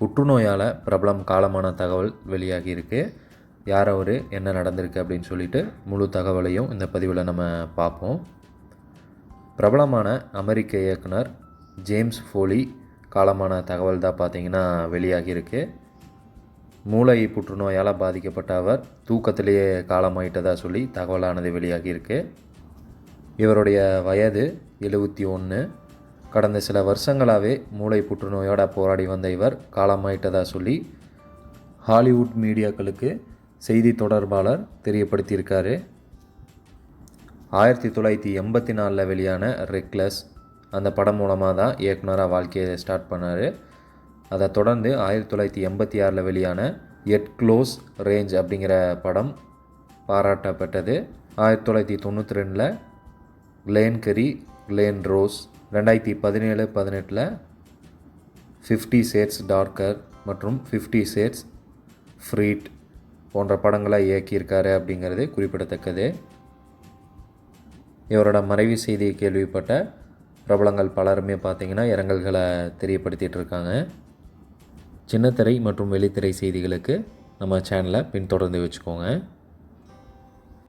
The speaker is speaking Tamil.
புற்றுநோயால் பிரபலம் காலமான தகவல் வெளியாகி இருக்கு. யார் அவர்? என்ன நடந்திருக்கு? அப்படின்னு சொல்லிட்டு முழு தகவலையும் இந்த பதிவில் நம்ம பார்ப்போம். பிரபலமான அமெரிக்க இயக்குனர் ஜேம்ஸ் ஃபோலி காலமான தகவல் தான் பார்த்தீங்கன்னா வெளியாகி இருக்கு. மூளை புற்றுநோயால் பாதிக்கப்பட்ட அவர் தூக்கத்திலேயே காலமாயிட்டதா சொல்லி தகவலானது வெளியாகி இருக்கு. இவருடைய வயது எழுபத்தி ஒன்று கடந்த சில வருஷங்களாகவே மூளை புற்றுநோயோட போராடி வந்த இவர் காலமாயிட்டதாக சொல்லி ஹாலிவுட் மீடியாக்களுக்கு செய்தி தொடர்பாளர் தெரியப்படுத்தியிருக்காரு. ஆயிரத்தி தொள்ளாயிரத்தி எண்பத்தி நாலில் வெளியான ரெக்லஸ் அந்த படம் மூலமாக தான் இயக்குனராக வாழ்க்கையை ஸ்டார்ட் பண்ணார். அதை தொடர்ந்து ஆயிரத்தி தொள்ளாயிரத்தி எண்பத்தி ஆறில் வெளியான எட் க்ளோஸ் ரேஞ்ச் அப்படிங்கிற படம் பாராட்டப்பட்டது. ஆயிரத்தி தொள்ளாயிரத்தி தொண்ணூற்றி ரெண்டில் கிளேன் கெரி கிளேன் ரோஸ் ரெண்டாயிரத்தி பதினேழு பதினெட்டில் ஃபிஃப்டி ஷேட்ஸ் டார்க்கர் மற்றும் ஃபிஃப்டி ஷேட்ஸ் ஃப்ரீட் போன்ற படங்களை இயக்கியிருக்காரு அப்படிங்கிறது குறிப்பிடத்தக்கது. இவரோட மறைவு செய்தியை கேள்விப்பட்ட பிரபலங்கள் பலருமே பார்த்திங்கன்னா இரங்கல்களை தெரியப்படுத்திகிட்டு இருக்காங்க. சின்னத்திரை மற்றும் வெளித்திரை செய்திகளுக்கு நம்ம சேனலை பின்தொடர்ந்து வச்சுக்கோங்க.